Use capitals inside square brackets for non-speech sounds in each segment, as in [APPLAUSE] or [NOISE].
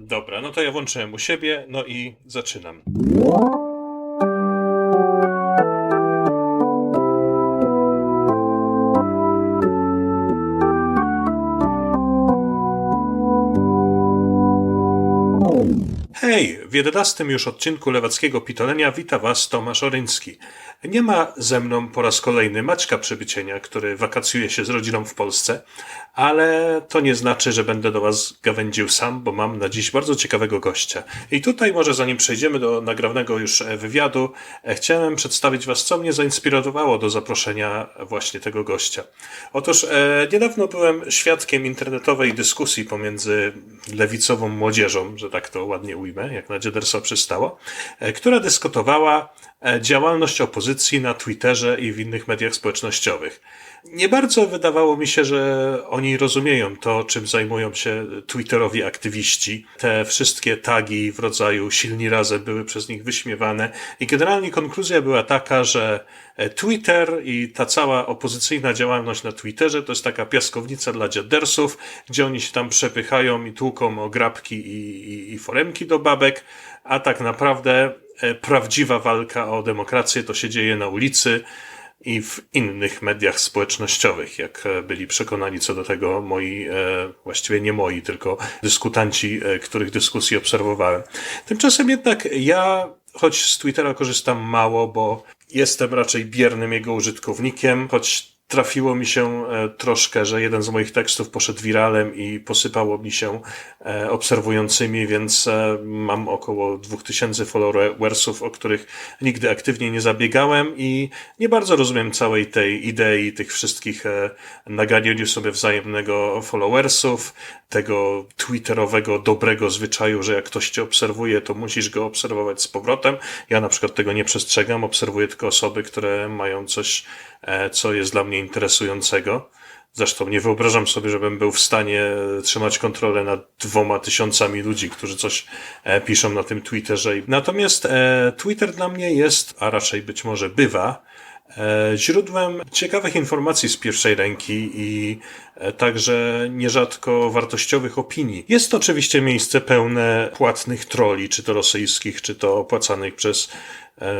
Dobra, no to ja włączyłem u siebie, no i zaczynam. Hej, w 11 już odcinku Lewackiego Pitolenia wita Was Tomasz Oryński. Nie ma ze mną po raz kolejny Maćka Przybycienia, który wakacjuje się z rodziną w Polsce, ale to nie znaczy, że będę do Was gawędził sam, bo mam na dziś bardzo ciekawego gościa. I tutaj może zanim przejdziemy do nagranego już e, wywiadu, e, chciałem przedstawić Was, co mnie zainspirowało do zaproszenia właśnie tego gościa. Otóż e, niedawno byłem świadkiem internetowej dyskusji pomiędzy lewicową młodzieżą, że tak to ładnie ujmę, jak na Dziedersa przystało, e, która dyskutowała działalność opozycji na Twitterze i w innych mediach społecznościowych. Nie bardzo wydawało mi się, że oni rozumieją to, czym zajmują się twitterowi aktywiści. Te wszystkie tagi w rodzaju silni razem były przez nich wyśmiewane i generalnie konkluzja była taka, że e, Twitter i ta cała opozycyjna działalność na Twitterze to jest taka piaskownica dla dziadersów, gdzie oni się tam przepychają i tłuką o grabki i, i, i foremki do babek, a tak naprawdę e, prawdziwa walka o demokrację to się dzieje na ulicy i w innych mediach społecznościowych, jak e, byli przekonani co do tego moi, e, właściwie nie moi, tylko dyskutanci, których dyskusji obserwowałem. Tymczasem jednak ja, choć z Twittera korzystam mało, bo jestem raczej biernym jego użytkownikiem, choć trafiło mi się e, troszkę, że jeden z moich tekstów poszedł wiralem i posypało mi się e, obserwującymi, więc e, mam około 2000 followersów, o których nigdy aktywnie nie zabiegałem i nie bardzo rozumiem całej tej idei tych wszystkich naganianiu sobie wzajemnego followersów, tego twitterowego dobrego zwyczaju, że jak ktoś cię obserwuje, to musisz go obserwować z powrotem. Ja na przykład tego nie przestrzegam, obserwuję tylko osoby, które mają coś, co jest dla mnie interesującego. Zresztą nie wyobrażam sobie, żebym był w stanie trzymać kontrolę nad dwoma tysiącami ludzi, którzy coś e, piszą na tym Twitterze. Natomiast e, Twitter dla mnie jest, a raczej być może bywa, źródłem ciekawych informacji z pierwszej ręki i także nierzadko wartościowych opinii. Jest to oczywiście miejsce pełne płatnych troli, czy to rosyjskich, czy to opłacanych przez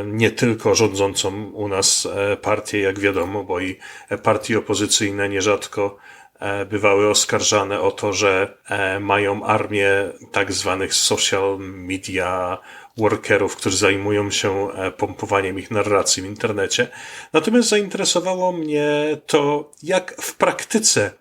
nie tylko rządzącą u nas partię, jak wiadomo, bo i partie opozycyjne nierzadko bywały oskarżane o to, że mają armię tak zwanych social media workerów, którzy zajmują się pompowaniem ich narracji w internecie. Natomiast zainteresowało mnie to, jak w praktyce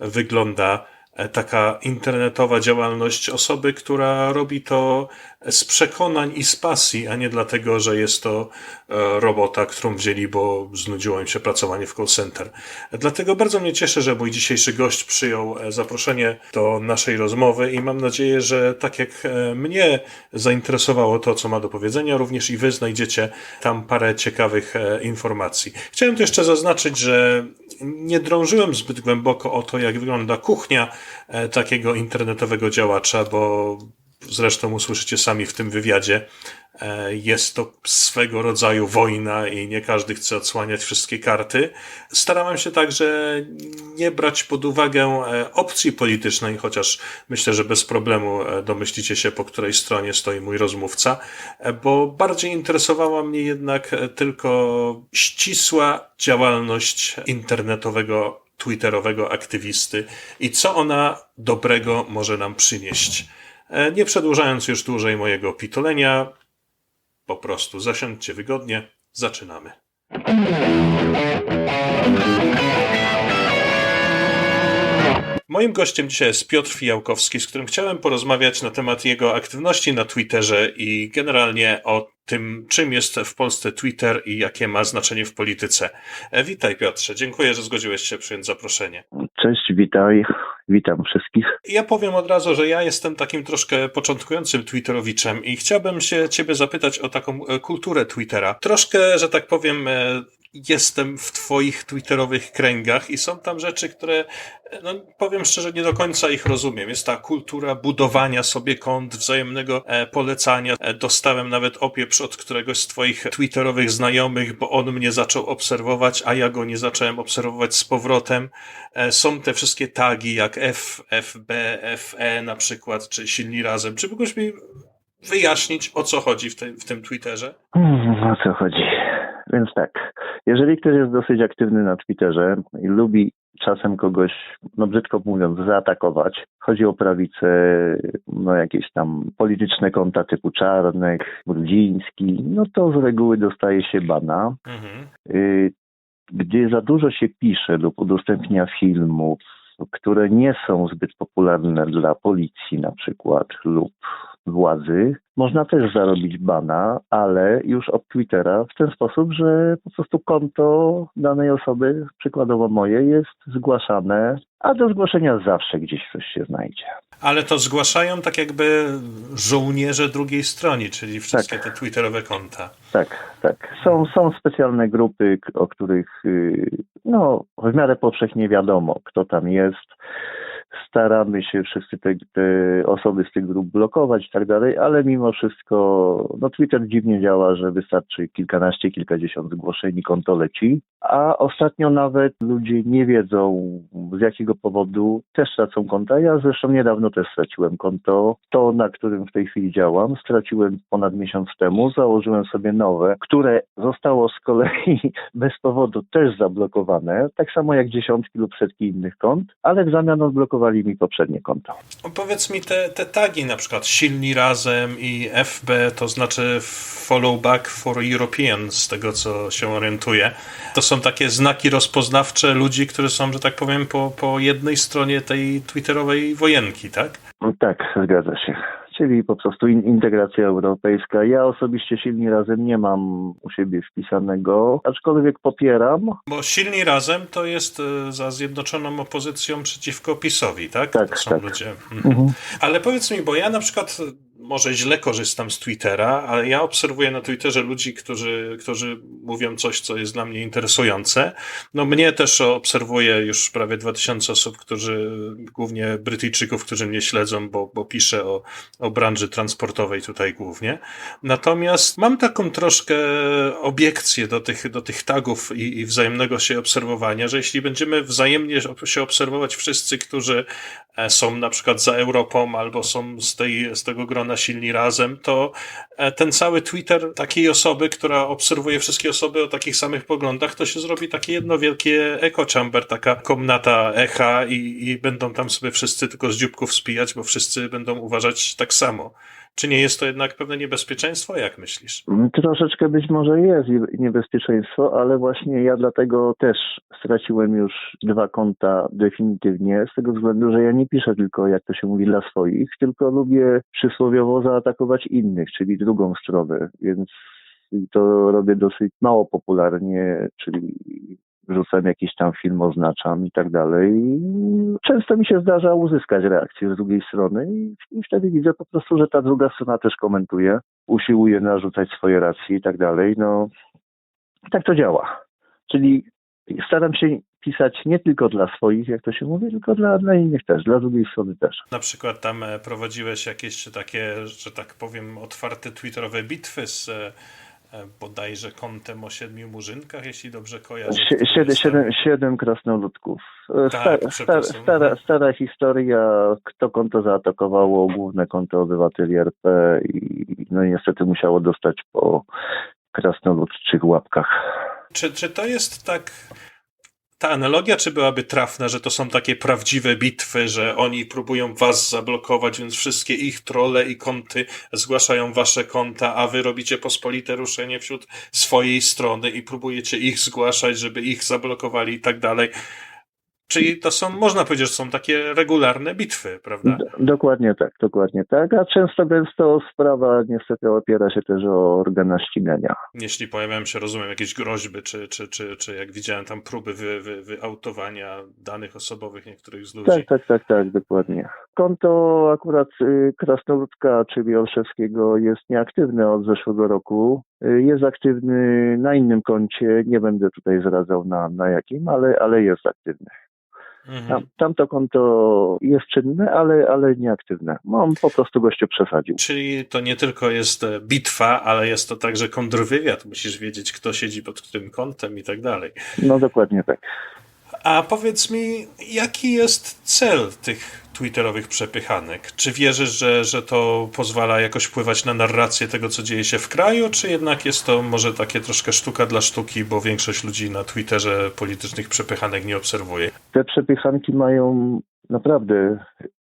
wygląda taka internetowa działalność osoby, która robi to z przekonań i z pasji, a nie dlatego, że jest to e, robota, którą wzięli, bo znudziło im się pracowanie w call center. Dlatego bardzo mnie cieszy, że mój dzisiejszy gość przyjął e, zaproszenie do naszej rozmowy i mam nadzieję, że tak jak e, mnie zainteresowało to, co ma do powiedzenia, również i wy znajdziecie tam parę ciekawych informacji. Chciałem tu jeszcze zaznaczyć, że nie drążyłem zbyt głęboko o to, jak wygląda kuchnia takiego internetowego działacza, bo zresztą usłyszycie sami w tym wywiadzie, e, jest to swego rodzaju wojna i nie każdy chce odsłaniać wszystkie karty. Starałem się także nie brać pod uwagę e, opcji politycznej, chociaż myślę, że bez problemu e, domyślicie się, po której stronie stoi mój rozmówca, bo bardziej interesowała mnie jednak tylko ścisła działalność internetowego twitterowego aktywisty i co ona dobrego może nam przynieść. E, nie przedłużając już dłużej mojego pitolenia, po prostu zasiądźcie wygodnie, zaczynamy. Moim gościem dzisiaj jest Piotr Fijałkowski, z którym chciałem porozmawiać na temat jego aktywności na Twitterze i generalnie o tym, czym jest w Polsce Twitter i jakie ma znaczenie w polityce. E, witaj Piotrze, dziękuję, że zgodziłeś się przyjąć zaproszenie. Cześć, witaj, witam wszystkich. Ja powiem od razu, że ja jestem takim troszkę początkującym Twitterowiczem i chciałbym się ciebie zapytać o taką e, kulturę Twittera. Troszkę, że tak powiem, e, jestem w twoich twitterowych kręgach i są tam rzeczy, które, no powiem szczerze, nie do końca ich rozumiem. Jest ta kultura budowania sobie kont, wzajemnego e, polecania. E, dostałem nawet opieprz od któregoś z twoich twitterowych znajomych, bo on mnie zaczął obserwować, a ja go nie zacząłem obserwować z powrotem. E, są te wszystkie tagi jak F, FB, FE na przykład, czy silni razem. Czy mógłbyś mi wyjaśnić, o co chodzi w, tej, w tym Twitterze? Mm, O co chodzi? Więc tak, jeżeli ktoś jest dosyć aktywny na Twitterze i lubi czasem kogoś, no brzydko mówiąc, zaatakować, chodzi o prawicę, no jakieś tam polityczne konta typu Czarnek, Brudziński, no to z reguły dostaje się bana. Mhm. Y, Gdy za dużo się pisze lub udostępnia filmów, które nie są zbyt popularne dla policji na przykład lub władzy, można też zarobić bana, ale już od Twittera w ten sposób, że po prostu konto danej osoby, przykładowo moje, jest zgłaszane, a do zgłoszenia zawsze gdzieś coś się znajdzie. Ale to zgłaszają tak jakby żołnierze drugiej strony, czyli wszystkie te twitterowe konta. Tak, tak. Są, są specjalne grupy, o których y, no, w miarę powszechnie wiadomo, kto tam jest. Staramy się wszyscy te, te osoby z tych grup blokować i tak dalej, ale mimo wszystko no, Twitter dziwnie działa, że wystarczy kilkanaście, kilkadziesiąt zgłoszeń i konto leci. A ostatnio nawet ludzie nie wiedzą z jakiego powodu też tracą konta. Ja zresztą niedawno też straciłem konto. To, na którym w tej chwili działam, straciłem ponad miesiąc temu. Założyłem sobie nowe, które zostało z kolei [LAUGHS] bez powodu też zablokowane, tak samo jak dziesiątki lub setki innych kont, ale w zamian odblokowali mi poprzednie konto. Powiedz mi te, te tagi, na przykład silni razem i FB, to znaczy follow back for Europeans, z tego co się orientuję. To są takie znaki rozpoznawcze ludzi, którzy są, że tak powiem, po, po jednej stronie tej twitterowej wojenki, tak? Tak, zgadza się. Czyli po prostu in- integracja europejska. Ja osobiście silni razem nie mam u siebie wpisanego, aczkolwiek popieram. Bo silni razem to jest e, za zjednoczoną opozycją przeciwko PiSowi, tak? Tak, to są tak. ludzie. Mhm. Ale powiedz mi, bo ja na przykład może źle korzystam z Twittera, ale ja obserwuję na Twitterze ludzi, którzy, którzy mówią coś, co jest dla mnie interesujące. No mnie też obserwuję już prawie 2000 osób, którzy, głównie Brytyjczyków, którzy mnie śledzą, bo, bo piszę o, o branży transportowej tutaj głównie. Natomiast mam taką troszkę obiekcję do tych, do tych tagów i, i wzajemnego się obserwowania, że jeśli będziemy wzajemnie się obserwować wszyscy, którzy e, są na przykład za Europą albo są z, tej, z tego grona silni razem, to e, ten cały Twitter takiej osoby, która obserwuje wszystkie osoby o takich samych poglądach, to się zrobi takie jedno wielkie echo chamber, taka komnata echa i, i będą tam sobie wszyscy tylko z dzióbków spijać, bo wszyscy będą uważać tak samo. Czy nie jest to jednak pewne niebezpieczeństwo? Jak myślisz? Troszeczkę być może jest niebezpieczeństwo, ale właśnie ja dlatego też straciłem już dwa konta definitywnie, z tego względu, że ja nie piszę tylko, jak to się mówi, dla swoich, tylko lubię przysłowiowo zaatakować innych, czyli drugą stronę, więc to robię dosyć mało popularnie, czyli wrzucam jakiś tam film, oznaczam i tak dalej. Często mi się zdarza uzyskać reakcję z drugiej strony i, i wtedy widzę po prostu, że ta druga strona też komentuje, usiłuje narzucać swoje racje i tak dalej. No, tak to działa. Czyli staram się pisać nie tylko dla swoich, jak to się mówi, tylko dla, dla innych też, dla drugiej strony też. Na przykład tam e, prowadziłeś jakieś takie, że tak powiem, otwarte twitterowe bitwy z e, bodajże kątem o siedmiu murzynkach, jeśli dobrze kojarzę. Siedem, siedem, siedem krasnoludków. E, Tak, Sta, sta, przepraszam. stara, stara historia, kto konto zaatakowało, główne konto obywateli RP i no niestety musiało dostać po krasnoludczych łapkach. Czy, czy to jest tak. Ta analogia, czy byłaby trafna, że to są takie prawdziwe bitwy, że oni próbują was zablokować, więc wszystkie ich trole i konty zgłaszają wasze konta, a wy robicie pospolite ruszenie wśród swojej strony i próbujecie ich zgłaszać, żeby ich zablokowali i tak dalej. Czyli to są, można powiedzieć, że są takie regularne bitwy, prawda? Dokładnie tak, dokładnie tak. A często gęsto sprawa niestety opiera się też o organa ścigania. Jeśli pojawiają się, rozumiem, jakieś groźby, czy, czy, czy, czy jak widziałem tam próby wy, wy, wyautowania danych osobowych niektórych z ludzi. Tak, tak, tak, tak, dokładnie. Konto akurat y, Krasnoludka, czyli Olszewskiego jest nieaktywne od zeszłego roku. Y, Jest aktywny na innym koncie, nie będę tutaj zdradzał na, na jakim, ale, ale jest aktywny. Mhm. Tam, tamto konto jest czynne, ale, ale nieaktywne. No, on po prostu goście przesadził. Czyli to nie tylko jest e, bitwa, ale jest to także kontrwywiad. Musisz wiedzieć, kto siedzi pod którym kątem i tak dalej. No dokładnie tak. A powiedz mi, jaki jest cel tych twitterowych przepychanek? Czy wierzysz, że, że to pozwala jakoś wpływać na narrację tego, co dzieje się w kraju, czy jednak jest to może takie troszkę sztuka dla sztuki, bo większość ludzi na Twitterze politycznych przepychanek nie obserwuje? Te przepychanki mają naprawdę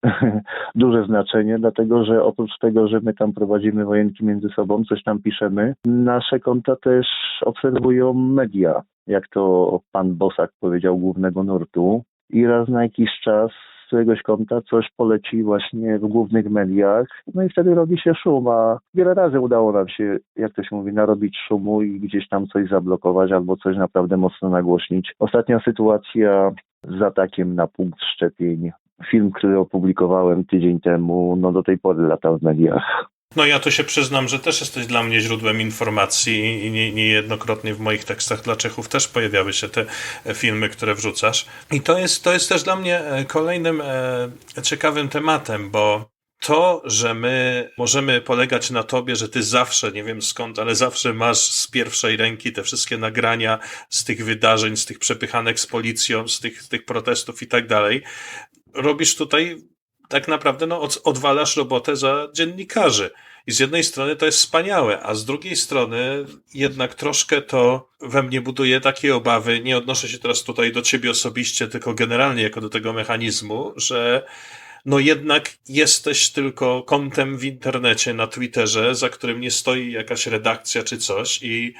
[LAUGHS] duże znaczenie, dlatego że oprócz tego, że my tam prowadzimy wojenki między sobą, coś tam piszemy, nasze konta też obserwują media, jak to pan Bosak powiedział, głównego nurtu. I raz na jakiś czas z któregoś konta coś poleci właśnie w głównych mediach, no i wtedy robi się szum, a wiele razy udało nam się, jak to się mówi, narobić szumu i gdzieś tam coś zablokować albo coś naprawdę mocno nagłośnić. Ostatnia sytuacja z atakiem na punkt szczepień. Film, który opublikowałem tydzień temu, no do tej pory latał w mediach. No ja tu się przyznam, że też jesteś dla mnie źródłem informacji i nie, niejednokrotnie w moich tekstach dla Czechów też pojawiały się te e, filmy, które wrzucasz. I to jest, to jest też dla mnie e, kolejnym e, ciekawym tematem, bo to, że my możemy polegać na tobie, że ty zawsze, nie wiem skąd, ale zawsze masz z pierwszej ręki te wszystkie nagrania z tych wydarzeń, z tych przepychanek z policją, z tych, tych protestów i tak dalej, robisz tutaj tak naprawdę no, od, odwalasz robotę za dziennikarzy. I z jednej strony to jest wspaniałe, a z drugiej strony jednak troszkę to we mnie buduje takie obawy. Nie odnoszę się teraz tutaj do ciebie osobiście, tylko generalnie jako do tego mechanizmu, że no jednak jesteś tylko kontem w internecie, na Twitterze, za którym nie stoi jakaś redakcja czy coś i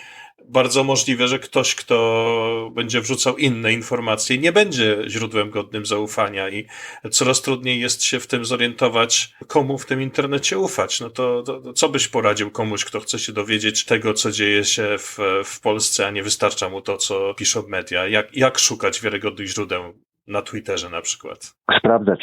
bardzo możliwe, że ktoś, kto będzie wrzucał inne informacje, nie będzie źródłem godnym zaufania i coraz trudniej jest się w tym zorientować, komu w tym internecie ufać. No to, to, co byś poradził komuś, kto chce się dowiedzieć tego, co dzieje się w, w Polsce, a nie wystarcza mu to, co piszą media? Jak, jak szukać wiarygodnych źródeł na Twitterze na przykład? Sprawdzać.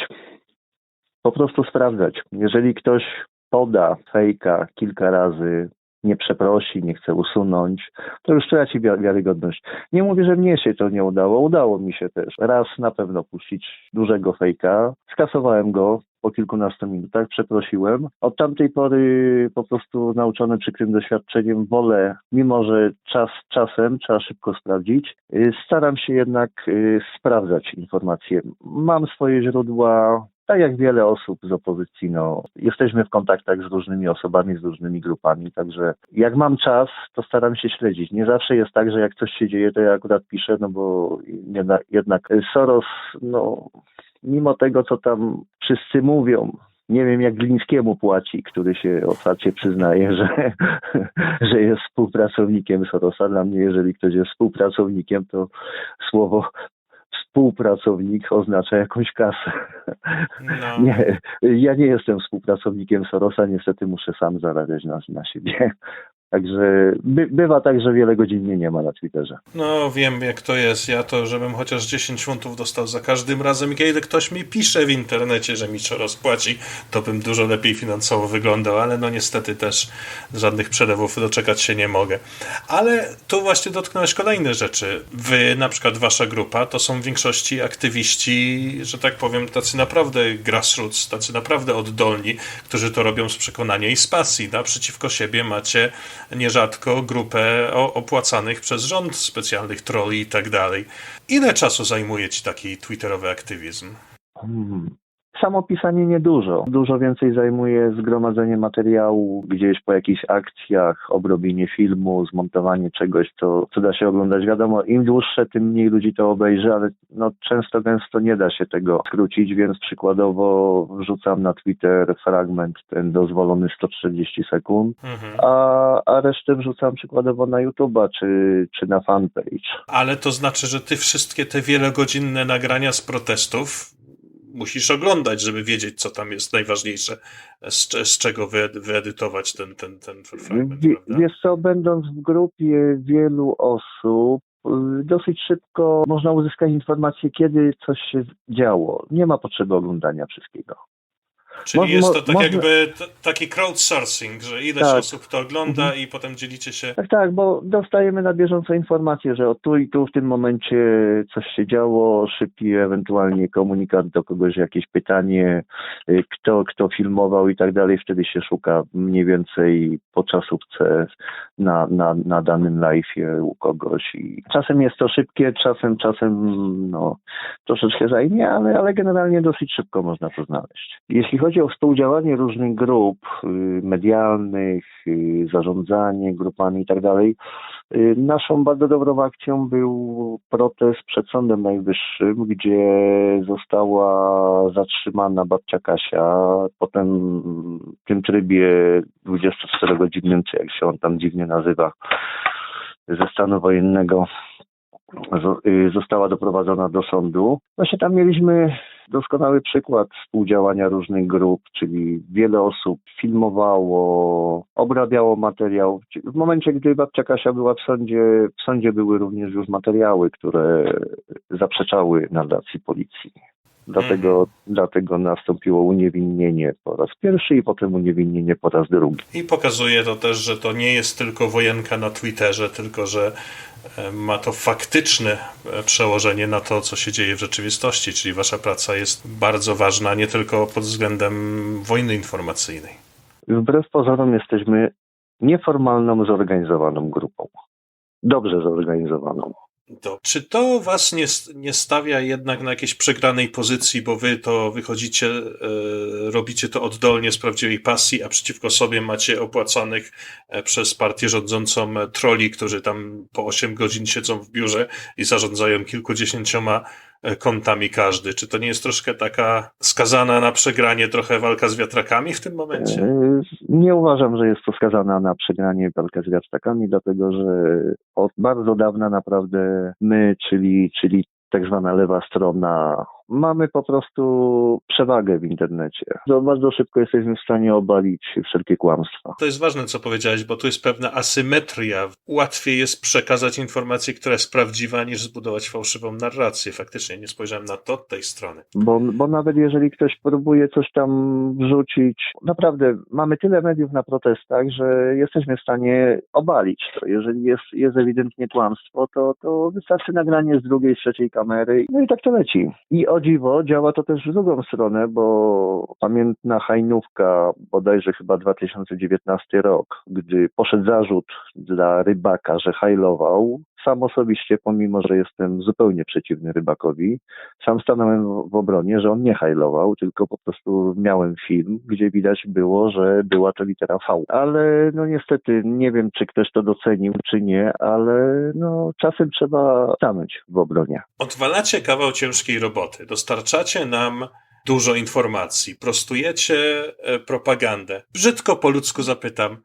Po prostu sprawdzać. Jeżeli ktoś poda fejka kilka razy, nie przeprosi, nie chce usunąć, to już traci wi- wiarygodność. Nie mówię, że mnie się to nie udało. Udało mi się też raz na pewno puścić dużego fejka. Skasowałem go po kilkunastu minutach, przeprosiłem. Od tamtej pory po prostu nauczony przykrym doświadczeniem wolę, mimo że czas czasem trzeba szybko sprawdzić, y, staram się jednak y, sprawdzać informacje. Mam swoje źródła, tak jak wiele osób z opozycji, no, jesteśmy w kontaktach z różnymi osobami, z różnymi grupami, także jak mam czas, to staram się śledzić. Nie zawsze jest tak, że jak coś się dzieje, to ja akurat piszę, no bo jednak, Soros, no, mimo tego, co tam wszyscy mówią, nie wiem, jak Glińskiemu płaci, który się otwarcie przyznaje, że, [LAUGHS] że jest współpracownikiem Sorosa. Dla mnie, jeżeli ktoś jest współpracownikiem, to słowo współpracownik oznacza jakąś kasę. No. [LAUGHS] Nie, ja nie jestem współpracownikiem Sorosa, niestety muszę sam zarabiać na, na siebie. Także by, bywa tak, że wiele godzin nie ma na Twitterze. No, wiem jak to jest. Ja to, żebym chociaż 10 funtów dostał za każdym razem, kiedy ktoś mi pisze w internecie, że mi co rozpłaci, to bym dużo lepiej finansowo wyglądał, ale no niestety też żadnych przelewów doczekać się nie mogę. Ale tu właśnie dotknąłeś kolejne rzeczy. Wy, na przykład wasza grupa, to są w większości aktywiści, że tak powiem, tacy naprawdę grassroots, tacy naprawdę oddolni, którzy to robią z przekonania i z pasji. Naprzeciwko siebie macie nierzadko grupę opłacanych przez rząd specjalnych troli i tak dalej. Ile czasu zajmuje ci taki twitterowy aktywizm? Hmm. Samo pisanie niedużo. Dużo więcej zajmuje zgromadzenie materiału gdzieś po jakichś akcjach, obrobienie filmu, zmontowanie czegoś, co, co da się oglądać. Wiadomo, im dłuższe, tym mniej ludzi to obejrzy, ale no, często, gęsto nie da się tego skrócić, więc przykładowo wrzucam na Twitter fragment ten dozwolony 140 sekund, Mhm. a, a resztę wrzucam przykładowo na YouTube'a czy, czy na fanpage. Ale to znaczy, że ty wszystkie te wielogodzinne nagrania z protestów musisz oglądać, żeby wiedzieć, co tam jest najważniejsze, z, z czego wy, wyedytować ten, ten, ten fragment, prawda? Wiesz co, będąc w grupie wielu osób, y, dosyć szybko można uzyskać informację, kiedy coś się działo. Nie ma potrzeby oglądania wszystkiego. Czyli mo- jest to tak jakby taki crowdsourcing, że ileś Tak. osób to ogląda i potem dzielicie się. Tak, tak, bo dostajemy na bieżąco informacje, że o tu i tu w tym momencie coś się działo, szybki ewentualnie komunikat do kogoś, jakieś pytanie, y, kto, kto filmował i tak dalej. Wtedy się szuka mniej więcej po czasówce na, na, na danym live'ie u kogoś. I czasem jest to szybkie, czasem, czasem no, troszeczkę zajmie, ale, ale generalnie dosyć szybko można to znaleźć. Jeśli chodzi o współdziałanie różnych grup y, medialnych, y, zarządzanie grupami i tak y, naszą bardzo dobrą akcją był protest przed Sądem Najwyższym, gdzie została zatrzymana babcia Kasia. Potem w tym trybie 24-godzinnym, czy jak się on tam dziwnie nazywa, ze stanu wojennego została doprowadzona do sądu. Właśnie tam mieliśmy doskonały przykład współdziałania różnych grup, czyli wiele osób filmowało, obrabiało materiał. W momencie, gdy babcia Kasia była w sądzie, w sądzie były również już materiały, które zaprzeczały narracji policji. Dlatego, dlatego nastąpiło uniewinnienie po raz pierwszy i potem uniewinnienie po raz drugi. I pokazuje to też, że to nie jest tylko wojenka na Twitterze, tylko że e, ma to faktyczne e, przełożenie na to, co się dzieje w rzeczywistości, czyli wasza praca jest bardzo ważna nie tylko pod względem wojny informacyjnej. Wbrew pozorom jesteśmy nieformalną, zorganizowaną grupą. Dobrze zorganizowaną. To, czy to was nie, nie stawia jednak na jakiejś przegranej pozycji, bo wy to wychodzicie, e, robicie to oddolnie z prawdziwej pasji, a przeciwko sobie macie opłacanych e, przez partię rządzącą e, troli, którzy tam po 8 godzin siedzą w biurze i zarządzają kilkudziesięcioma e, kontami każdy. Czy to nie jest troszkę taka skazana na przegranie trochę walka z wiatrakami w tym momencie? E, Nie uważam, że jest to skazana na przegranie walkę z wiatrakami, dlatego że od bardzo dawna naprawdę my, czyli, czyli tak zwana lewa strona, mamy po prostu przewagę w internecie. Bardzo szybko jesteśmy w stanie obalić wszelkie kłamstwa. To jest ważne, co powiedziałeś, bo tu jest pewna asymetria. Łatwiej jest przekazać informację, która jest prawdziwa, niż zbudować fałszywą narrację. Faktycznie nie spojrzałem na to od tej strony. Bo, bo nawet jeżeli ktoś próbuje coś tam wrzucić, naprawdę mamy tyle mediów na protestach, że jesteśmy w stanie obalić to. Jeżeli jest, jest ewidentnie kłamstwo, to, to wystarczy nagranie z drugiej, z trzeciej kamery. No i tak to leci. I o dziwo działa to też w drugą stronę, bo pamiętna hajnówka, bodajże chyba 2019 rok, gdy poszedł zarzut dla rybaka, że hajlował, sam osobiście, pomimo że jestem zupełnie przeciwny rybakowi, sam stanąłem w- obronie, że on nie hajlował, tylko po prostu miałem film, gdzie widać było, że była to litera V. Ale no niestety nie wiem, czy ktoś to docenił, czy nie, ale no czasem trzeba stanąć w obronie. Odwalacie kawał ciężkiej roboty, dostarczacie nam dużo informacji, prostujecie e, propagandę. Brzydko po ludzku zapytam,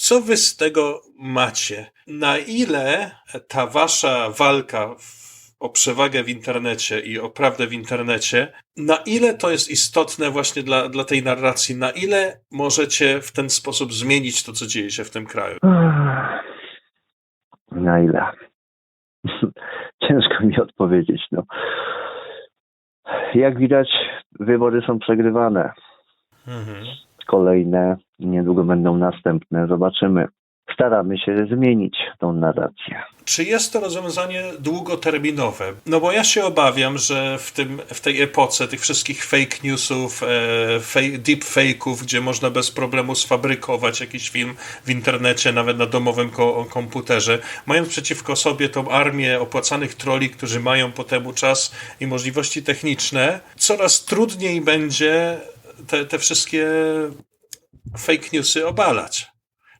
co wy z tego macie? Na ile ta wasza walka o przewagę w internecie i o prawdę w internecie, na ile to jest istotne właśnie dla, dla tej narracji? Na ile możecie w ten sposób zmienić to, co dzieje się w tym kraju? Na ile? [LAUGHS] Ciężko mi odpowiedzieć. No. Jak widać, wybory są przegrywane. Mhm. Kolejne, niedługo będą następne. Zobaczymy. staramy się zmienić tą narrację. Czy jest to rozwiązanie długoterminowe? No bo ja się obawiam, że w, tym, w tej epoce tych wszystkich fake newsów, e, fake, deepfake'ów, gdzie można bez problemu sfabrykować jakiś film w internecie, nawet na domowym ko- komputerze, mając przeciwko sobie tą armię opłacanych troli, którzy mają po temu czas i możliwości techniczne, coraz trudniej będzie te, te wszystkie fake newsy obalać.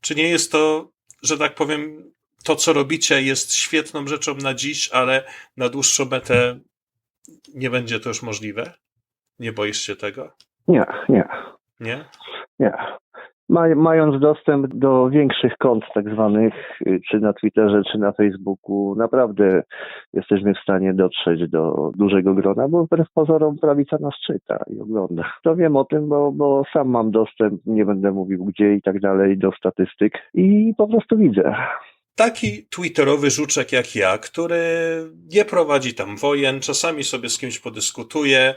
Czy nie jest to, że tak powiem, to, co robicie, jest świetną rzeczą na dziś, ale na dłuższą metę nie będzie to już możliwe? Nie boisz się tego? Nie, nie, Nie? nie. Maj, mając dostęp do większych kont, tak zwanych, y, czy na Twitterze, czy na Facebooku, naprawdę jesteśmy w stanie dotrzeć do dużego grona, bo wbrew pozorom prawica nas czyta i ogląda. To wiem o tym, bo, bo sam mam dostęp, nie będę mówił gdzie i tak dalej, do statystyk i po prostu widzę. Taki twitterowy żuczek jak ja, który nie prowadzi tam wojen, czasami sobie z kimś podyskutuje,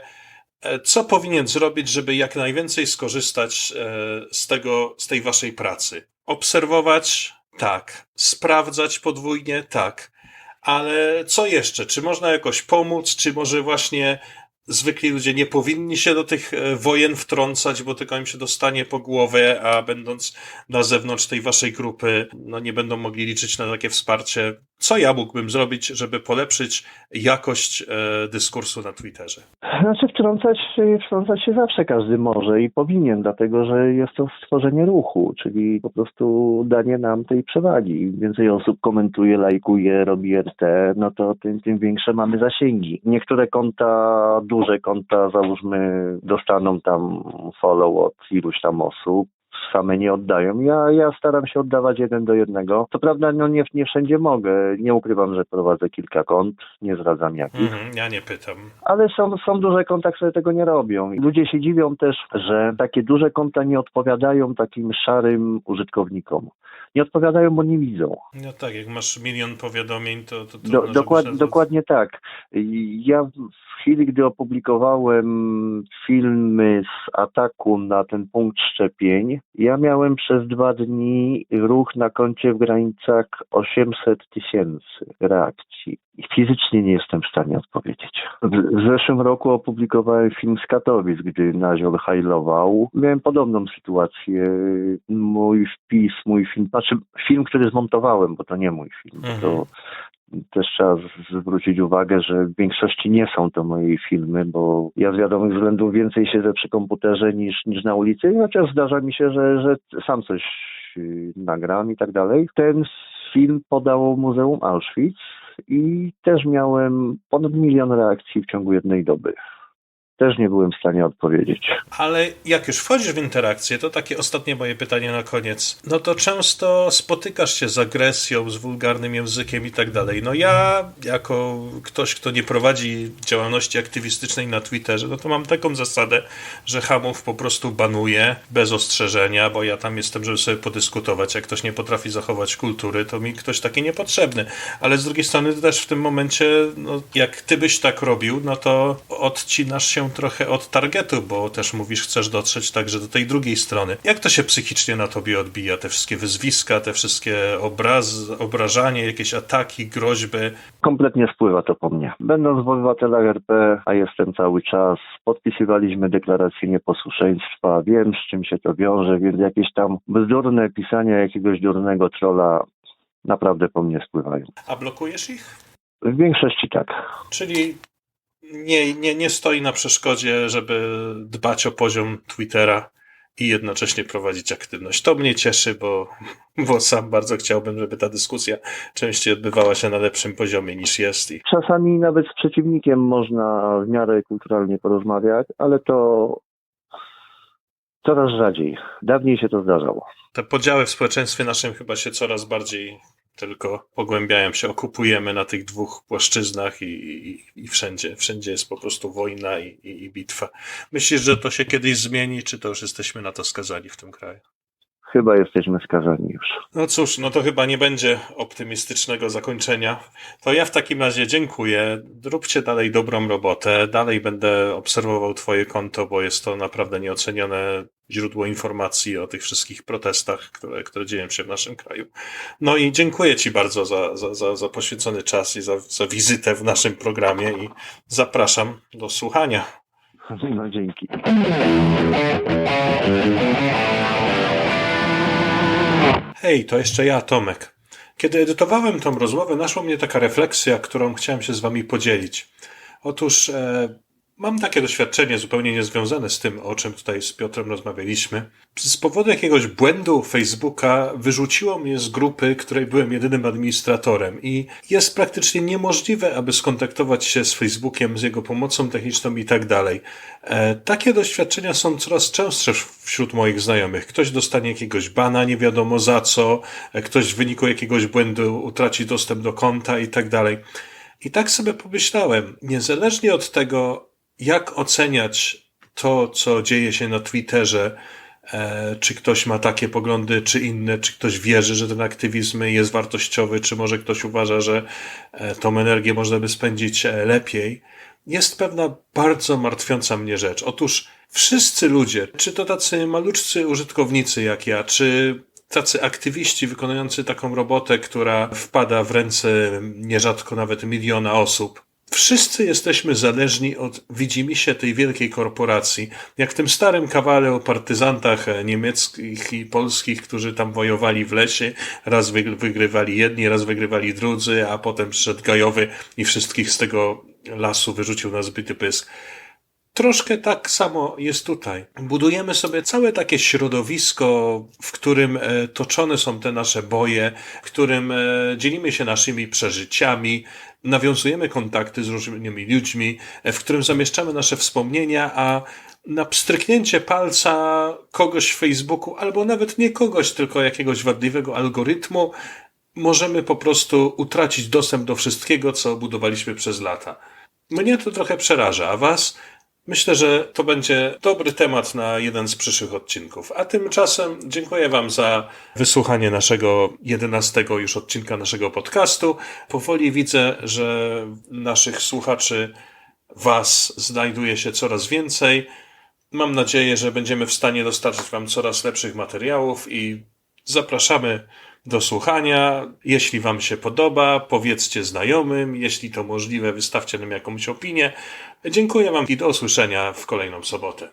co powinien zrobić, żeby jak najwięcej skorzystać e, z tego, z tej waszej pracy? Obserwować? Tak. Sprawdzać podwójnie? Tak. Ale co jeszcze? Czy można jakoś pomóc? Czy może właśnie zwykli ludzie nie powinni się do tych e, wojen wtrącać, bo tylko im się dostanie po głowie, a będąc na zewnątrz tej waszej grupy, no nie będą mogli liczyć na takie wsparcie. Co ja mógłbym zrobić, żeby polepszyć jakość e, dyskursu na Twitterze? Znaczy wtrącać, wtrącać się zawsze każdy może i powinien, dlatego że jest to stworzenie ruchu, czyli po prostu danie nam tej przewagi. Im więcej osób komentuje, lajkuje, robi RT, no to tym, tym większe mamy zasięgi. Niektóre konta, duże konta, załóżmy, dostaną tam follow od iluś tam osób, same nie oddają. Ja, ja staram się oddawać jeden do jednego. Co prawda no nie, nie wszędzie mogę. Nie ukrywam, że prowadzę kilka kont, nie zdradzam jakich. Mhm, ja nie pytam. Ale są, są duże konta, które tego nie robią. Ludzie się dziwią też, że takie duże konta nie odpowiadają takim szarym użytkownikom. Nie odpowiadają, bo nie widzą. No tak, jak masz milion powiadomień, to, to trudno, Do, dokład, dokładnie tak. Ja chwili, gdy opublikowałem filmy z ataku na ten punkt szczepień, ja miałem przez dwa dni ruch na koncie w granicach 800 tysięcy reakcji. I fizycznie nie jestem w stanie odpowiedzieć. W, zeszłym roku opublikowałem film z Katowic, gdy naziol hajlował. Miałem podobną sytuację. Mój wpis, mój film, znaczy film, który zmontowałem, bo to nie mój film, bo to Mhm. Też trzeba zwrócić uwagę, że w większości nie są to moje filmy, bo ja z wiadomych względów więcej siedzę przy komputerze niż, niż na ulicy, chociaż zdarza mi się, że, że sam coś yy, nagram i tak dalej. Ten film podało Muzeum Auschwitz i też miałem ponad milion reakcji w ciągu jednej doby. Też nie byłem w stanie odpowiedzieć. Ale jak już wchodzisz w interakcję, to takie ostatnie moje pytanie na koniec. No to często spotykasz się z agresją, z wulgarnym językiem i tak dalej. No ja, jako ktoś, kto nie prowadzi działalności aktywistycznej na Twitterze, no to mam taką zasadę, że hamów po prostu banuję bez ostrzeżenia, bo ja tam jestem, żeby sobie podyskutować. Jak ktoś nie potrafi zachować kultury, to mi ktoś taki niepotrzebny. Ale z drugiej strony też w tym momencie, no, jak ty byś tak robił, no to odcinasz się trochę od targetu, bo też mówisz, chcesz dotrzeć także do tej drugiej strony. Jak to się psychicznie na tobie odbija? Te wszystkie wyzwiska, te wszystkie obraz, obrażanie, jakieś ataki, groźby. Kompletnie spływa to po mnie. Będąc w obywatelach RP, a jestem cały czas, podpisywaliśmy deklarację nieposłuszeństwa, wiem z czym się to wiąże, więc jakieś tam bzdurne pisania jakiegoś durnego trolla naprawdę po mnie spływają. A blokujesz ich? W większości tak. Czyli nie, nie, nie stoi na przeszkodzie, żeby dbać o poziom Twittera i jednocześnie prowadzić aktywność. To mnie cieszy, bo, bo sam bardzo chciałbym, żeby ta dyskusja częściej odbywała się na lepszym poziomie niż jest. I Czasami nawet z przeciwnikiem można w miarę kulturalnie porozmawiać, ale to coraz rzadziej. Dawniej się to zdarzało. te podziały w społeczeństwie naszym chyba się coraz bardziej tylko pogłębiają się, okupujemy na tych dwóch płaszczyznach i, i, i wszędzie, wszędzie jest po prostu wojna i, i, i bitwa. Myślisz, że to się kiedyś zmieni, czy to już jesteśmy na to skazani w tym kraju? Chyba jesteśmy skazani już. No cóż, no to chyba nie będzie optymistycznego zakończenia. To ja w takim razie dziękuję. Róbcie dalej dobrą robotę. Dalej będę obserwował Twoje konto, bo jest to naprawdę nieocenione źródło informacji o tych wszystkich protestach, które, które dzieją się w naszym kraju. No i dziękuję Ci bardzo za, za, za, za poświęcony czas i za, za wizytę w naszym programie i zapraszam do słuchania. No dzięki. Hej, to jeszcze ja, Tomek. Kiedy edytowałem tą rozmowę, naszła mnie taka refleksja, którą chciałem się z Wami podzielić. Otóż e, mam takie doświadczenie zupełnie niezwiązane z tym, o czym tutaj z Piotrem rozmawialiśmy. Z powodu jakiegoś błędu Facebooka wyrzuciło mnie z grupy, której byłem jedynym administratorem i jest praktycznie niemożliwe, aby skontaktować się z Facebookiem, z jego pomocą techniczną i tak dalej. E, takie doświadczenia są coraz częstsze wśród moich znajomych. Ktoś dostanie jakiegoś bana, nie wiadomo za co, e, ktoś w wyniku jakiegoś błędu utraci dostęp do konta i tak dalej. I tak sobie pomyślałem, niezależnie od tego, jak oceniać to, co dzieje się na Twitterze, e, czy ktoś ma takie poglądy, czy inne, czy ktoś wierzy, że ten aktywizm jest wartościowy, czy może ktoś uważa, że e, tą energię można by spędzić e, lepiej, jest pewna bardzo martwiąca mnie rzecz. Otóż wszyscy ludzie, czy to tacy maluczcy użytkownicy jak ja, czy tacy aktywiści wykonujący taką robotę, która wpada w ręce nierzadko nawet miliona osób, Wszyscy jesteśmy zależni od widzimisię tej wielkiej korporacji. Jak w tym starym kawale o partyzantach e, niemieckich i polskich, którzy tam wojowali w lesie. Raz wygrywali jedni, raz wygrywali drudzy, a potem przyszedł Gajowy i wszystkich z tego lasu wyrzucił na zbyty pysk. Troszkę tak samo jest tutaj. Budujemy sobie całe takie środowisko, w którym e, toczone są te nasze boje, w którym e, dzielimy się naszymi przeżyciami, nawiązujemy kontakty z różnymi ludźmi, e, w którym zamieszczamy nasze wspomnienia, a na pstryknięcie palca kogoś w Facebooku, albo nawet nie kogoś, tylko jakiegoś wadliwego algorytmu, możemy po prostu utracić dostęp do wszystkiego, co budowaliśmy przez lata. Mnie to trochę przeraża, a was? Myślę, że to będzie dobry temat na jeden z przyszłych odcinków. A tymczasem dziękuję Wam za wysłuchanie naszego jedenastego już odcinka naszego podcastu. Powoli widzę, że naszych słuchaczy Was znajduje się coraz więcej. Mam nadzieję, że będziemy w stanie dostarczyć Wam coraz lepszych materiałów i zapraszamy do słuchania. Jeśli Wam się podoba, powiedzcie znajomym. Jeśli to możliwe, wystawcie nam jakąś opinię. Dziękuję Wam i do usłyszenia w kolejną sobotę.